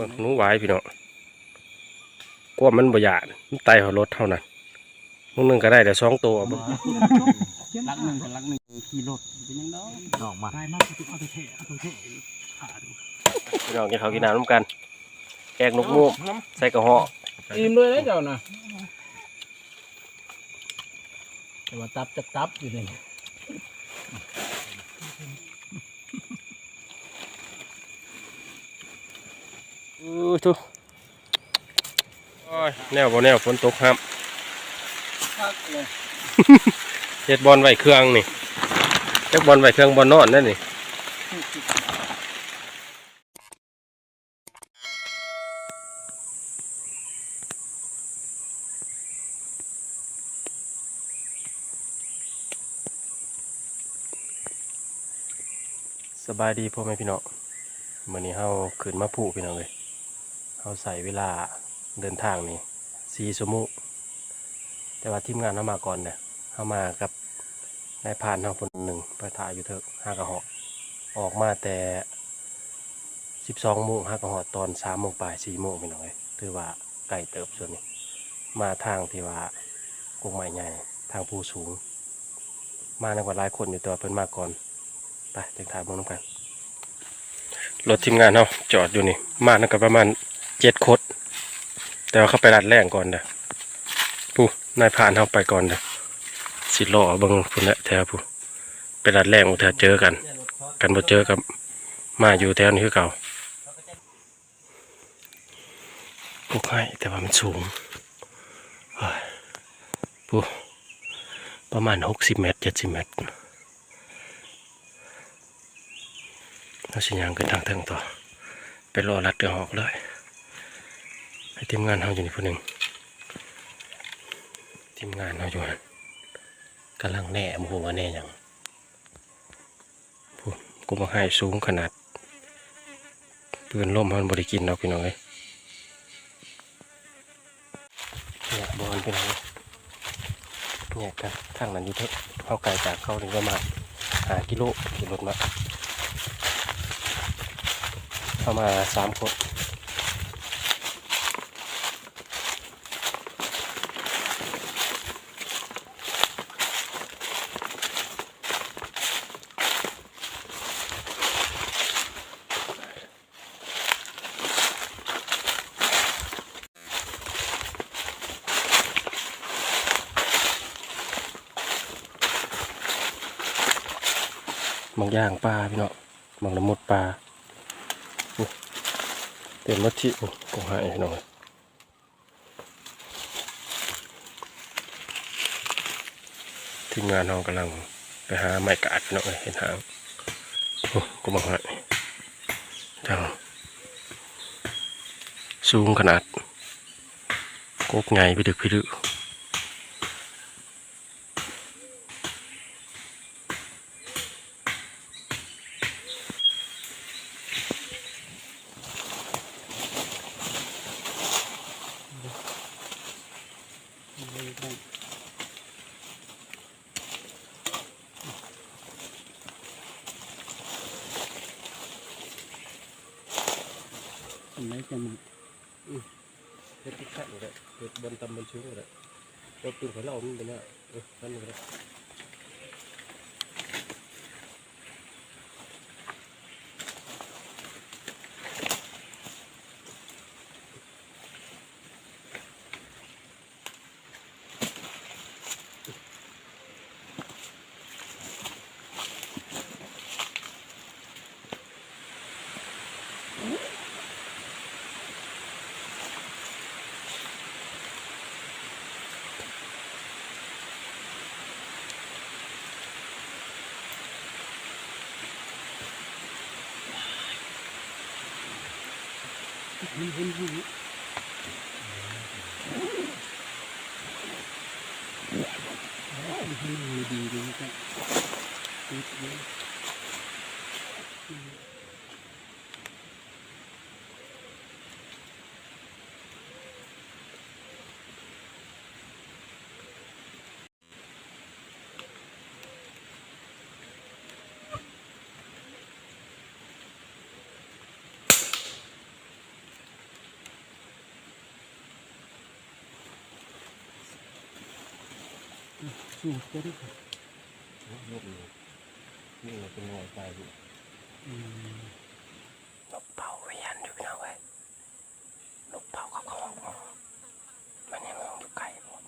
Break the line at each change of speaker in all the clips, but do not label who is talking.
บิ่งหนูหวายพี่น้องกลัวมันบ่หยาดมันไตหัวรถเท่านั้นมึงหนึงก็ได้แต่สองตัวบ่
ลักหนึ่งกับลักหนึ่งขี่รถเป็นยังไง
ดอกมา
ได้มากที่เอาไปเทเอาไปเทขาดู
พี่น้องกินข้าวกินน้ำร่วมกันแกงนกมูกใส่กระเหาะ
อิ่มด้วยนะเจ้านะแต่ว่าตับจะตับอยู่นี่
อู้ทุโอ้ยแนวบ่แนวฝนตกครับ
เลย
เฮ็ดบอลไว้เครื่องนี่เจักบอลไว้เครื่องบอลนอนนั่นนี่สบายดีพ่อแม่พี่น้องมื้อนี้เฮาขึ้นมาผูพี่น้องเลย เฮาใส่เวลาเดินทางนี่4ชั่โมงแต่ว่าทีมงานเฮามาก่อนเด้อเฮามากับนายพานเฮาคนหนึ่งไปถ่ายอยู่เถอะห้ากระหอกออกมาแต่12โมงห้ากระหอกตอน3โมงปลาย4โมงพี่น้องเอ้ยถือว่าไกลเติบส่วนนี้ มาทางที่ว่ากงไม้ใหญ่ทางภูสูง มาในกว่าหลายคนอยู่ตัวเพิ่นมาก่อนไปจังถ่ายบิ่งนำกันรถทีมงานเนาะจอดอยู่นี่ มานั่นก็ประมาณ เจ็ดคดแต่ว่าเขาไปรัดแรงก่อนเด้อผู้นายผ่านเขาไปก่อนเด้อสิรอเบิ่งพุ่นแหละแถวผู้ไปรัดแรงอุทาเจอกัน กันบ่เจอกับมาอยู่แถวนี้คือเก่าปลูกให้แต่ว่ามันสูงเฮ้ยผู้ประมาณหกสิบเมตรเจ็ดสิบเมตรเราสิยางขึ้นทางเทิงต่อไปรอรัดเดือหอกเลย ทีมงานเราอยู่นี่ผู้หนึ่งทีมงานเราอยู่นั่นกำลังแหน่โมโหว่าแหน่หยังพูดกูมาให้สูงขนาดปืนล่มมันบริกินเราพี่น้องเอ้ยเนี่ยบอลพี่น้องเอ้ยเนี่ยกันทางนั้นอยู่เถอะเข้าไกลจากเข้าถึงประมาณหากิโลขี่รถมาเข้ามาสามคน ย่างปลาพี่เนาะบางละมุดปลาเต็มวัตถิโอ้กงหายหน่อยทีมงานเรากำลังไปหาไม้กาดพี่น้องเห็นหางโอ้กูบังหายจังสูงขนาดกกไงพี่ดึกพี่ดึก
จะมด
เด็ดที่ขั้นเลยเด็ดบนตำบนชิ้นเลยรถปืนของเรามันเป็นเนี่ยเออนั่นเลย
มันเห็นหูมันเห็นดีดีเลย สูงเจ็ด
นี่เราเป็นงอยตาย
อยู่
นกเป่าเวียนอยู่พี่น้องเว้ยนกเป่ากับของมันยังมองอยู่ไกลหมด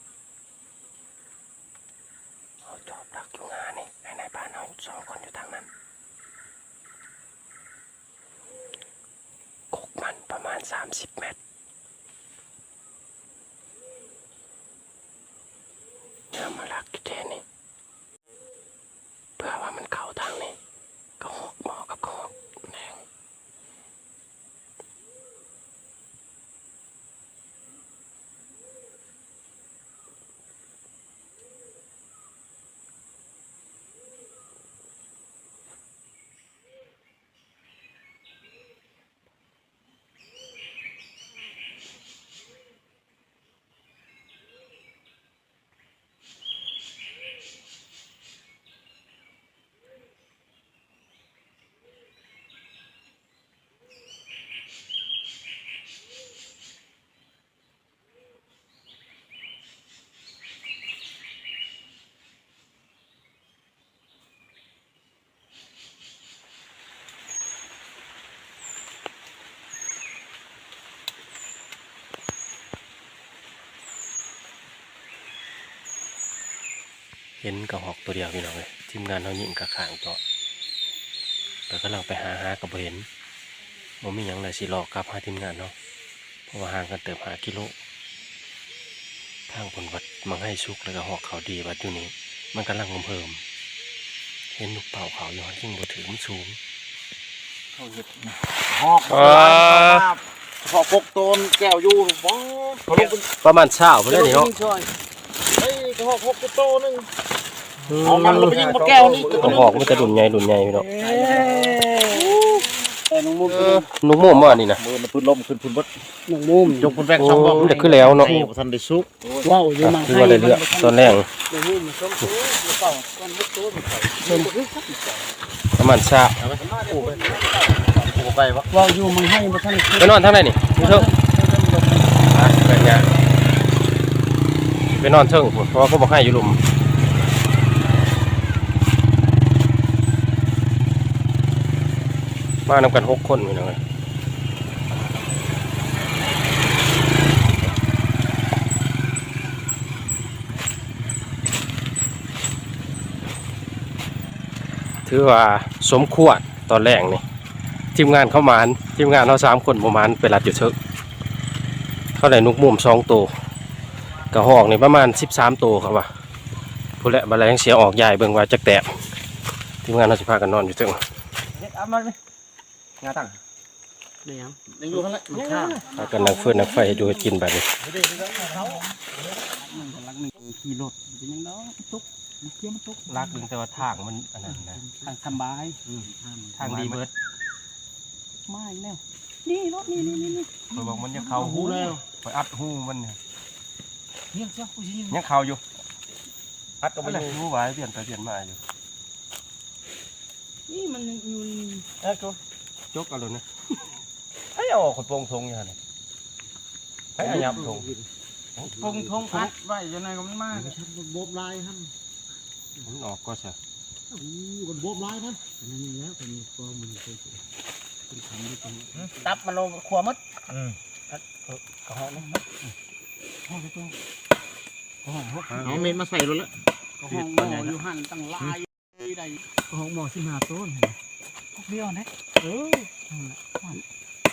เขาจอบดักอยู่งานนี่ให้ในบ้านเราสองคนอยู่ทางนั้นกกมันประมาณ 30 เมตรเนี่ยมาลักอยู่เทนี่เพื่อว่ามันเข้าทางนี้ก็หอกหมอกับกหอกแดง เห็นกระหอกตัวเดียวพี่น้องเลยทีมงานเขายิงกระขางต่อแต่กำลังไปหาหากับบ่เห็นบ่มีหยังเลยสิหลอกกลับหาทีมงานเนาะเพราะว่าห่างกันเติบหากิโลทางผลวัดมังให้สุกแล้วก็หอกเขาดีวัดอยู่นี้มันกำลังเพิ่ม เห็นลูกเป่าเขาอยู่ยิ่งบ่ถึงมันสูง
เขาเห็ดนะ
หอก
อ่า
หอกกกโตนแก้วอยู่บ้า
ประมาณเช้าเพื่อนนี่เนาะ
เฮ้ยกระหอกหกกกโตนึง เอามันลงไปยิงบนแก้วนี่
กระหอกมันจะดุนใหญ่ดุนใหญ่พี่น้อง
แต่น้องมุม
เออ
นุ่มม่วงบ่อันนี่นะ
มือมันพื้นลมขึ้นพื้นบด
น้องมุม
ยกพื้นแบก
โอ้
ช่องบ่
มันจะขึ้นแล้วเนาะ
ให้ทันได้ซุก
ว้าวอยู่
อะ
มัง
คือว่าได้เลือกตอนแรก
น้องมุมมันส้มตัวมันเก่าก้อนมุกตัวมันเก่าเดินไปครับ
ประมาณเช้า
โอ้ไปโอ้ไปวะ
ว้าวอยู่มังให้มาท่าน
ไปนอนทางไหนนี่อยู่เทิงอะเป็นไงไปนอนเทิงพุ่นเพราะว่าเขาบอกให้อยู่หลุม มานำกันหกคนพี่น้องเอ้ยถือว่าสมควรตอนแรกนี่ทีมงานเข้ามาทีมงานเราสามคนประมาณไปรัดอยู่เถอะเขาได้นุกมุมสองตัวกระหอกนี่ประมาณสิบสามตัวครับว่าผู้และบาแรงเสียออกใหญ่เบิ่งว่าจักแตกทีมงานเราสิพากันนอนอยู่เถึง
เฮ็ดเอามาเลย งาตั้งเดี๋ยว
ยังอยู่ข้างล่าง
มันข้าม
พากันนั่งเฟื่อนนั่งไฟดูให้กินแบบนี้
มันลักหนึ่งขี่รถเป็นยังไงตุ๊กมันเกี่ยวมันตุ๊ก
รักดึงแต่ว่าทางมันอันนั้นนะ
ทางสบาย
ทางดีเบิด
ไม่แล้วนี่รถนี่นี่นี่นี่
คอยบอกมันยังเข้าหูแล้วคอยอัดหูมันเนี่ย
เฮียเจ้าผู้หญิง
ยังเข้าอยู่อัดก็ไม่รู้ไว้เปลี่ยนไปเปลี่ยนมาอยู่
นี่มันยังอยู่
เอ้ยกู จกเอาเลยนะไอ้เอาออกคนโปรงทงอย่างนี้ไอ้อายับทง
ปงทงอัดไว้ยังไงก็มันมาก
โบบลายท่าน
มันออกก็ใช่
คนโบบลายท่าน
นั่นแล้วก็มีก็มันเคยเป็นคำด้วยกันตับมันลงขวามัด
กระหอกนะห้องไปตรงกระหอก
เอาเมนมาใส่รถแล้ว
ก็ห้องหมออยู่หันตั้งลายใดก็ห้องหมอสิมาต้นเดียวนะเออ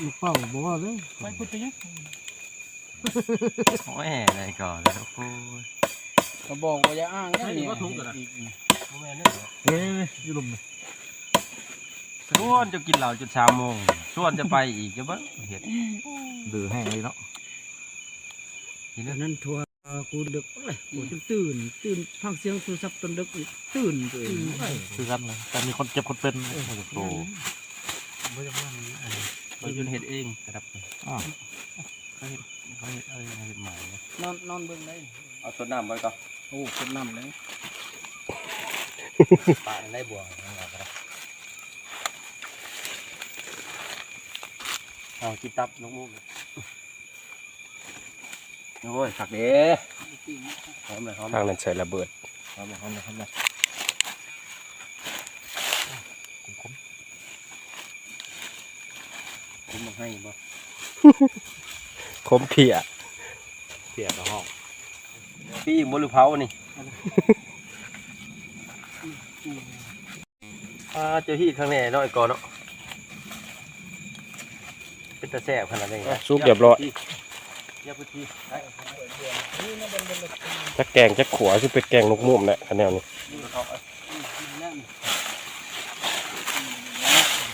ลูกเป่าบอกว่าเลยไปพูดไปยัง
โอ้ยอะไรก่อนแล้วกู
ก็บอกว่าอย่าอ้างนะนี่
เฮ้ยอยู่ลม
ส่วนจะกินเหล้าจนสามโมงส่วนจะไปอีกจะบ้างเห็ด
ดื้อแห้งเลยเนาะ
ทีนี้
นั่นทัว กูดึกเลยกูจนตื่น ตื่นฟังเสียงโทรศัพท์ตอนดึกตื่นตื่น
คือกันเลยแต่มีคนเจ็บคนเป็นโอ้โหไม่จำ
เราจนเห็ดเองครับ
อ้าว
เขาเห็ดเขาเห็ดเอ้ยเห็ดใหม่
นอนนอนเบิ่งได้
เอาต้นน้ำไว้ก่อน
โอ้คนน้ำเลย
ป่าได้บัวเอากินตับน้องมุก
โอ้ยผักเด้หอมเลยหอม
ทางนั้นใส่ระเบิด
หอมเลยหอมเลยหอมเลยคมคมมาให้บ่
คมเพีย
เสียกระหอกพี่บหรือเผานี่อ่าเจ้าที่ข้างในน้อยก่อนเนาะเป็นตะแซ่บขนาดนี้
ซุปเรียบร้อย
ยับไปที
จักแกงจักขัวคือเป็นแกงนกมุมแหละคะแนนนี้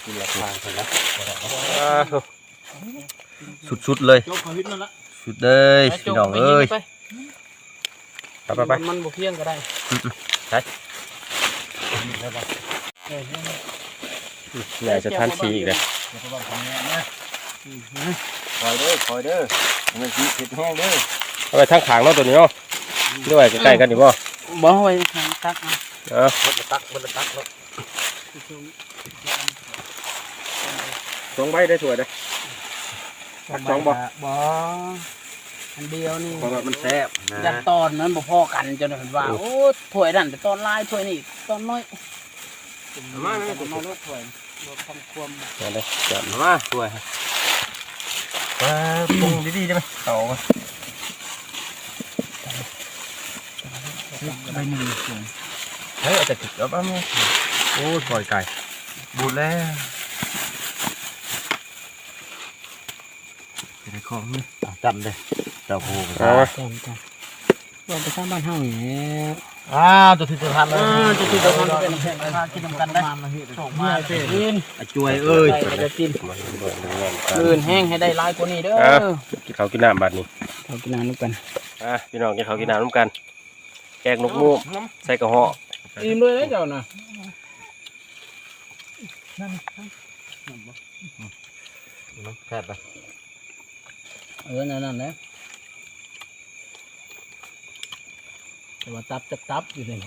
กินราคาเท่าไหร่
สุดๆเลย
โจกเขาฮิตนั่นละ
สุดเลยพี่น้องเอ้ยไปไปไป
มันบ่เพียงก็ได้
ใหญ่จะท่านทีอีกเลย
คอยเด้อคอยเด้อมันสีเผ็ดแห้งเด้อ
เอาไปทั้งขางเนาะตัวนี้เนาะด้วยใกล้ๆกันดีบ่
บ่ไว้ทางตักนะ
เออ
มันตักมันตักเนาะ
สองใบได้สวยเลยตักสองบ่
บ่อันเดียวนี่
เพราะว่ามันแซ่บนะ
ยัดตอนนั้นบ่พอกันจนเห็นว่าโอ้ถ้วยนั่นแต่ตอนลายถ้วยนี่ตอนน้อยมาไม่ต้องมาลดถ้วยลดความความ
มาเลยจับ
มามาสวย มาปรุงดีๆได้ไหมเอา
ใบหนึ่งส่วน
เฮ้ยเอาแต่ติดแล้วบ้างโอ้ยปล่อยไก่บูดแล้วจะได้ของนี่จำเลยเจ้าผู้
เอาวะ
จำจำเราไปสร้างบ้านเฮาอย่างนี้
อ้าวตัวที่จะทำเลย
จะกินตะวันเป็นแข่งกันกินกันได้ส่งมากิน
จวยเอ้ย
จะกิน
มาเบิ่งเบิ่งกัน
ลื่นแห้งให้ได้ลายกว่านี้เด้อ
กินข้าวกินน้ำบัดนี้
เรากินน้ำกัน
อะพี่น้องกินข้าวกินน้ำร่วมกันแกงนกมูกใส่กระเหาะ
อิ่มเลยนะเจ้าน่ะ
แซ่บปะ
เออนั่นนั่นแหละ แต่ว่าตับจะตับอยู่เลย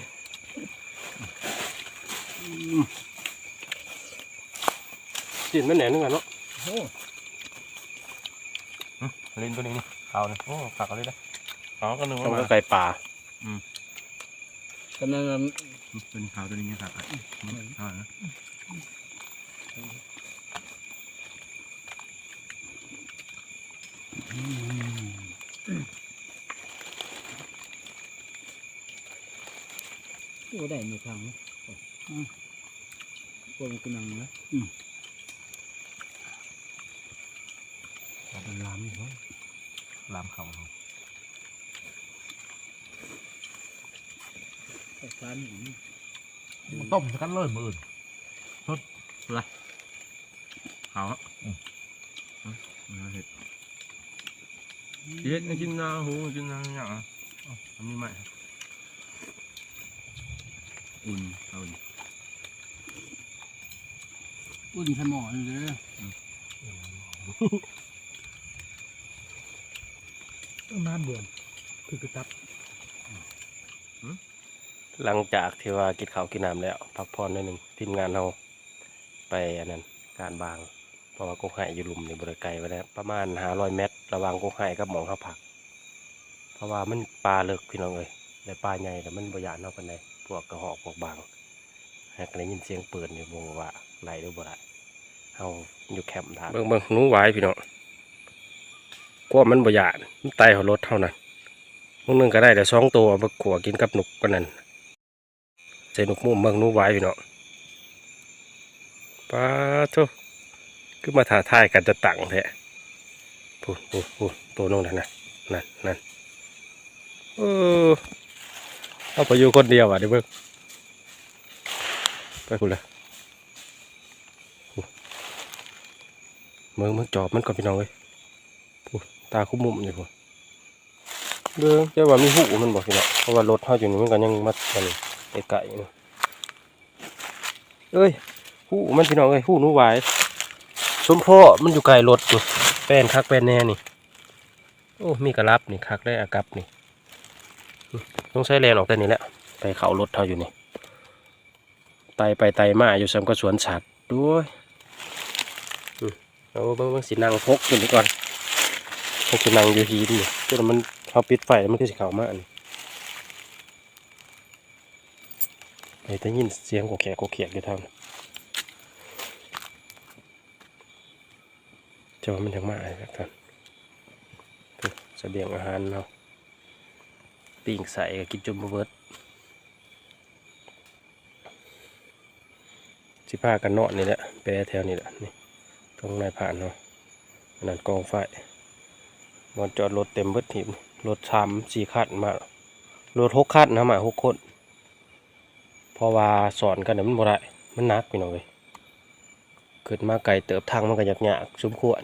กินมันแหนนึงกันเนาะ
ลิ้นตัวนี้นี่เอาเนี่ยโอ้ผักเอาเลยนะอ๋อก็นึก
ต้อง
ว่า
ไก่ป่า
ก็นั่น
ตัวนี้ขาวตัวนี้ไงผักอะเอานะ
โอ้ได้ไม่ทางพวกกินนังนะ
เป็นลามนี่เขาลามเขาเขา
ร้านนี้
มันต้มสักกันเลยมืออื่นสดอะไรเขาอะอืมเห็ดเห็ดกินนาหูกินนาอย่างอะทำนี่ใหม่ อุ่นเอาอีก
อุ่นสมองเลยต้องน้ำเดือดคือกระตับ
หลังจากที่ว่ากินข้าวกินน้ำแล้วพักผ่อนหนิดหนึ่งทีมงานเราไปอันนั้นการบาง เพราะว่ากกไห่อยู่หลุมในบริไกลไว้แล้วประมาณห้าร้อยเมตร ระหว่างกกไห่กับหมองข้าวผัก เพราะว่ามันปลาเลิกพี่น้องเลยแต่ปลาใหญ่แต่มันบยานเท่ากันเลย พวกกระหอกพวกบางหากได้ยินเสียงปืนอยู่วงว่าไหลหรือบ่ไหลเฮาอยู่แคมป์ทางเบิ่งเบิ่งหนูไหวพี่น้องกลัวมันบยานมันไตหัวรถเท่านั้นมึงนึงก็ได้แต่สองตัวเอาขัวกินกับหนุกกันนั่นใส่หนุกมุมเบิ่งหนูไหวพี่น้องปลาทุคือมาถ่าทายกันจะตังแท้พูดพูดพูดตัวน้องนั่นนะนั่นนั่นเออ เอาไปอยู่คนเดียวอะเดี๋ยวเบิ่งไปคุณเลยเมืองเมืองจอบมันก่อนพี่น้องเลยพูดตาคุ้มมุมอยู่พูดเบิ่งเจ้าว่ามีหูมันบอกพี่น้องเพราะว่ารถเฮาอยู่นี่มันก็ยังมัดกันไกลๆอยู่เอ้ยหูมันพี่น้องเอ้ยหูหนูหวายสมพ่อมันอยู่ไกลรถอยู่แป้นคักแป้นแน่นี่โอ้มีกระลับนี่คักได้อากับนี่อืม ต้องใช้แรงออกแต่นี้แหละไปเขารถเท่าอยู่นี่ไตไปไตมาอยู่ซ้ำก็สวนสัตว์ด้วยอืมเอาเบิ่งเบิ่งสินั่งพกอยู่นี่ก่อนพกสินั่งอยู่ทีนี่จนมันเขาปิดไฟแล้วมันก็สิเข้ามาอันนี้ไอ้ได้ยินเสียงโกแขกโกแขกอยู่ทางนั้นจะว่ามันยังมาอะไรแบบนั้นคือเสบียงอาหารเนาะ ปิ้งใส่กินจนบเบิดสิพากันนอนนี่แหละไปแถวนี่แหละนี่ตรงนายผ่านเนาะอันนั้นกองไฟมันจอดรถเต็มเบิดทีมรถสามสี่คันมารถหกคันนะมาหกคนเพราะว่าสอนกันน่ะมันบ่ได้มันนักพี่น้อยเกิดมาไกลเติบทางมันก็ยากยากสมควร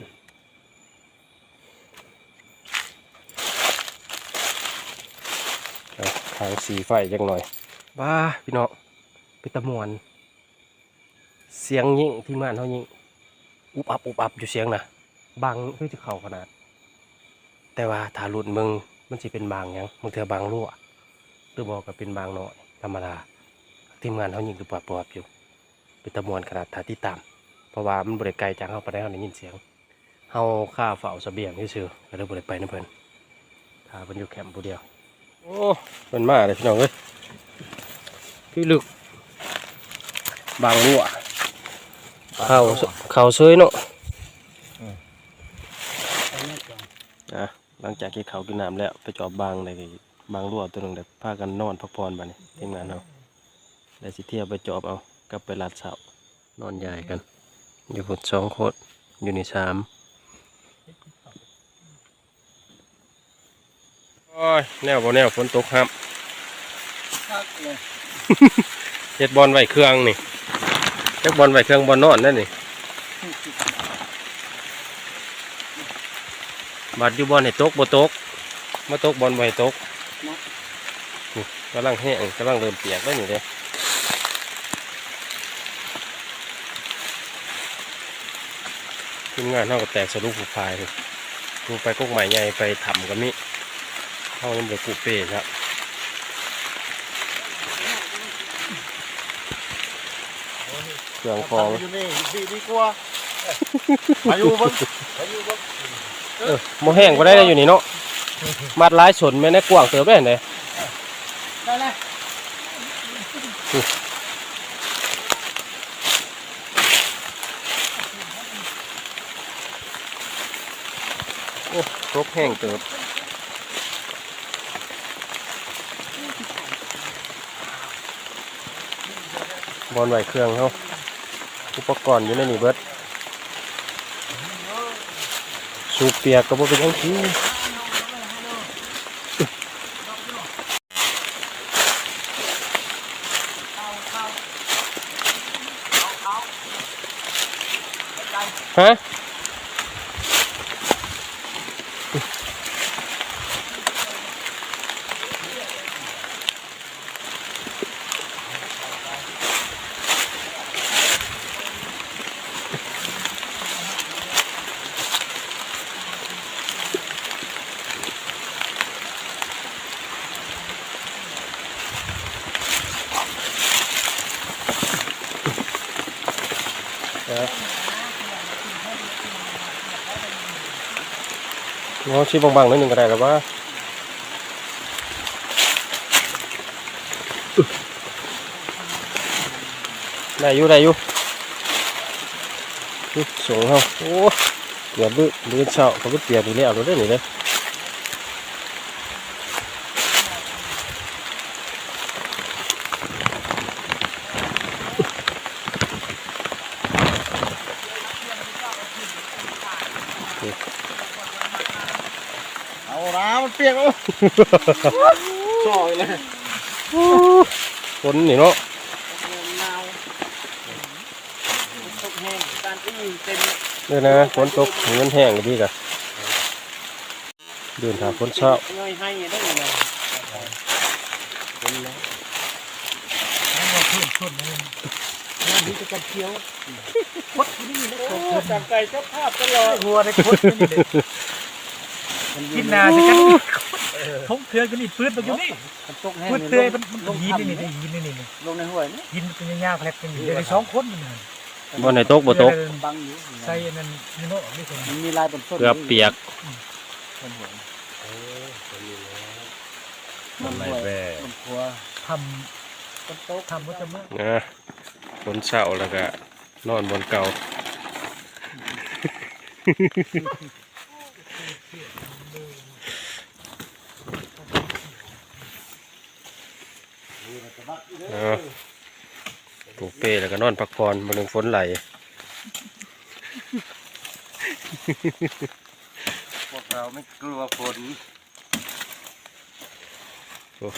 เอา ทางสีไฟจังหน่อยบ้าพี่น้องเป็นตะมวน เสียงยิ่งที่มานเขายิ่งอุบอับอุบอับอยู่เสียงนะบังเพื่อจะเข้าขนาด แต่ว่าถ้าหลุดมึงมันสิเป็นบางยังมึงเธอบางรั่วหรือบอกก็เป็นบางน้อยธรรมดาทีมงานเขายิงคือปวดปวดอยู่เป็นตะมวนขนาดถ้าที่ตามเพราะว่ามันบริไกลจากเขาไปได้เขาได้ยินเสียงเขาข้าเฝ้าเสบียงที่ซื่อๆก็เบริไปนะเพิ่นถ้าเพิ่นอยู่แคมป์ผู้เดียว โอ้เพิ่นมาเลยพี่น้องเอ้ยพี่ลึก บางรั่วเขาเขาเซยเนาะนะหลังจากที่เขากินน้ำแล้วไปจอบบางเลยบางรั่วตัวหนึ่งเด็กพากันนอนพักผ่อนบัดนี้ทีมงานเราได้สิเที่ยวไปจอบเอากลับไปลาดเสานอนใหญ่กัน อยู่หดสองโคตรอยู่ในสาม โอ้ยแนวบ่แนวฝนตกครับ
คักเลย
เฮ็ดบอลไว้เครื่องนี่เฮ็ดบอลไว้เครื่องบอลนอนนั่นนี่บัดอยู่บอลให้ตกบ่ตกมาตกบอลไว้ตกนี่กำลังแห้งกำลังเริ่มเปียกแล้วนี่เลยทีมงานเท่ากับแตกสรุปผูกพายเลยกูไปกกใหม่ใหญ่ไปทำกับมิ เท่านั้นเดี๋ยวกูเป้แล้วเครื่องของ
อยู่นี่ดีดีกว่าอายุบ่อายุบ่
เออโมแห้งก็ได้แล้วอยู่นี่เนาะมัดร้ายสนแม่ในกว้างเติบได้ไหน
ได้แล้ว
โอ้ครบแห้งเติบ บอลไหวเครื่องเขาอุปกรณ์อยู่ในนี่เบิดสูบเปียกก็บ่เป็นยังที่ฮะ งอชี้บางๆนิดหนึ่งก็ได้แต่วว่าได้อยู่ได้อยู่สูงเขาโอ้เกือบบื้อบื้อเช้าเขาก็เปียกอยู่แล้วเราได้หนิเลย
เอาละมันเปีย กแล้วจ่อยเลย
ฝนนี่เนาะ
หนาวตกแห้งการที่เต็ม
เด้อนะฝนตกเงินแห้งก็ดีกะเดินทางฝนเช้า
เงยให้ได้ยังไงเป็นแล้วเราเพิ่มต้นเลยน้ำนี้จะกันเคี้ยวคดที่นี่นะโอ้จากไก่เจ้าภาพตลอดหัวในคดนี่เลย
กินนาจะกัน ทงเครือกันนี่ปืนไปอยู่นี่
ตกแห้ง
ปืนเตยมันมันยินนี่นี่ยินนี่นี่
ลงในห้วยนี่
ยินเป็นยาวๆแผลบกันอยู่เดี๋ยวได้สองคนมัน
บ่ไหนตกบ่ตก
บังอยู่
ใส่นั่นนี่เนาะนี่คน
มันมีลายบนต้น
เกือบเปียกเออคนนี้นะ
มันไรแบ่
ลำครัว
ทำทำก็จะมาก
นะคนเศร้าแล้วก็นอนบนเก่าเอา ปลูกเป้แล้วก็นอนพักผ่อนบนหนึ่งฝนไหลพวกเราไม่กลัวฝนโอ้